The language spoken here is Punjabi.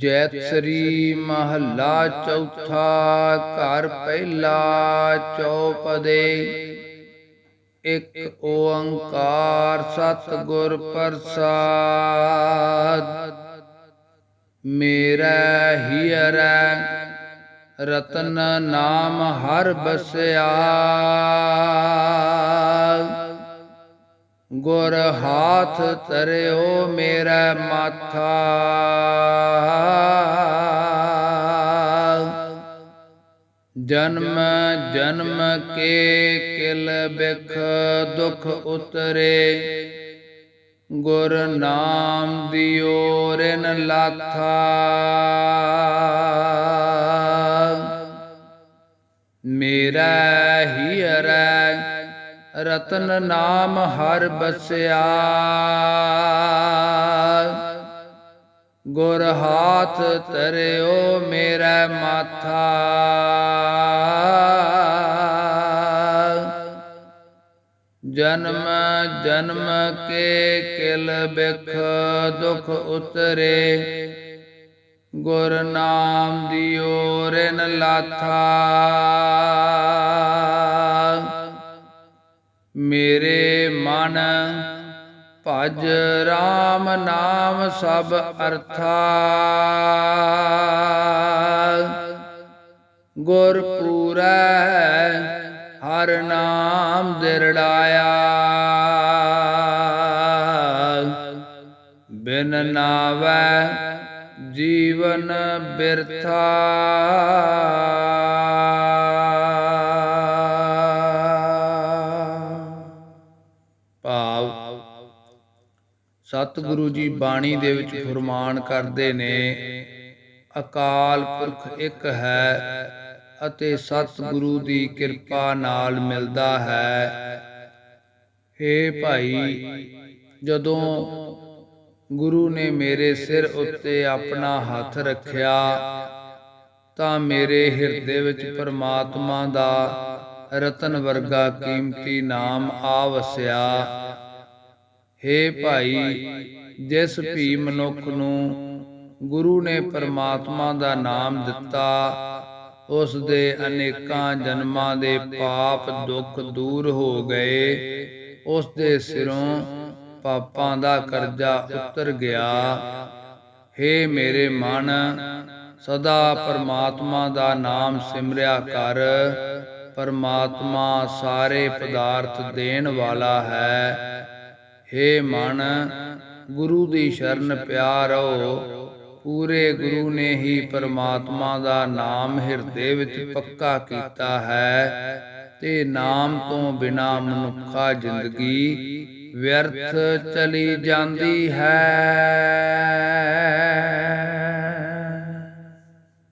ਜੈਤ ਸ੍ਰੀ ਮਹੱਲਾ ਚੌਥਾ ਘਰ ਪਹਿਲਾ ਚੌਪਦੇ। ਇੱਕ ਓੰਕਾਰ ਸਤਿਗੁਰ ਪ੍ਰਸਾਦ। ਮੇਰਾ ਹੀਰੈ ਰਤਨ ਨਾਮ ਹਰ ਬਸਿਆ ਗੁਰ ਹਾਥ ਤਰਿਓ ਮੇਰਾ ਮਾਥਾ। ਜਨਮ ਜਨਮ ਕੇ ਕਿਲ ਬਿਖ ਦੁਖ ਉਤਰੇ। ਗੁਰ ਨਾਮ ਦਿਓ ਰਿਨ ਲਾਥਾ। ਮੇਰਾ ਹੀਰੈ ਰਤਨ ਨਾਮ ਹਰ ਬਸਿਆ। ਗੁਰ ਹਾਥ ਤਰਿਓ ਮੇਰਾ ਮਾਥਾ। ਜਨਮ ਜਨਮ ਕੇ ਕਿਲ ਬਿਖ ਦੁਖ ਉਤਰੇ। ਗੁਰ ਨਾਮ ਦਿਓ ਰਿਨ ਲਾਥਾ। ਮੇਰੇ ਮਨ ਭਜ RAM ਨਾਮ ਸਭ ਅਰਥਾ। ਗੁਰ ਪੂਰੈ ਹਰ ਨਾਮ ਦਿਰੜਾਇਆ। ਬਿਨ ਨਾਵੈ ਜੀਵਨ ਬਿਰਥਾ। ਸਤਿਗੁਰੂ ਜੀ ਬਾਣੀ ਦੇ ਵਿੱਚ ਫਰਮਾਨ ਕਰਦੇ ਨੇ ਅਕਾਲ ਪੁਰਖ ਇੱਕ ਹੈ ਅਤੇ ਸਤਿਗੁਰੂ ਦੀ ਕਿਰਪਾ ਨਾਲ ਮਿਲਦਾ ਹੈ। ਏ ਭਾਈ ਜਦੋਂ ਗੁਰੂ ਨੇ ਮੇਰੇ ਸਿਰ ਉੱਤੇ ਆਪਣਾ ਹੱਥ ਰੱਖਿਆ ਤਾਂ ਮੇਰੇ ਹਿਰਦੇ ਵਿੱਚ ਪਰਮਾਤਮਾ ਦਾ ਰਤਨ ਵਰਗਾ ਕੀਮਤੀ ਨਾਮ ਆ ਵਸਿਆ। ਹੇ ਭਾਈ, ਜਿਸ ਵੀ ਮਨੁੱਖ ਨੂੰ ਗੁਰੂ ਨੇ ਪਰਮਾਤਮਾ ਦਾ ਨਾਮ ਦਿੱਤਾ, ਉਸ ਦੇ ਅਨੇਕਾਂ ਜਨਮਾਂ ਦੇ ਪਾਪ ਦੁੱਖ ਦੂਰ ਹੋ ਗਏ, ਉਸ ਦੇ ਸਿਰੋਂ ਪਾਪਾਂ ਦਾ ਕਰਜ਼ਾ ਉਤਰ ਗਿਆ। ਹੇ ਮੇਰੇ ਮਨ, ਸਦਾ ਪਰਮਾਤਮਾ ਦਾ ਨਾਮ ਸਿਮਰਿਆ ਕਰ, ਪਰਮਾਤਮਾ ਸਾਰੇ ਪਦਾਰਥ ਦੇਣ ਵਾਲਾ ਹੈ। ਹੇ ਮਨ, ਗੁਰੂ ਦੀ ਸ਼ਰਨ ਪਿਆ ਰਹੋ ਪੂਰੇ ਗੁਰੂ ਨੇ ਹੀ ਪਰਮਾਤਮਾ ਦਾ ਨਾਮ ਹਿਰਦੇ ਵਿੱਚ ਪੱਕਾ ਕੀਤਾ ਹੈ। ਤੇ ਨਾਮ ਤੋਂ ਬਿਨਾ ਮਨੁੱਖਾ ਜ਼ਿੰਦਗੀ ਵਿਅਰਥ ਚਲੀ ਜਾਂਦੀ ਹੈ।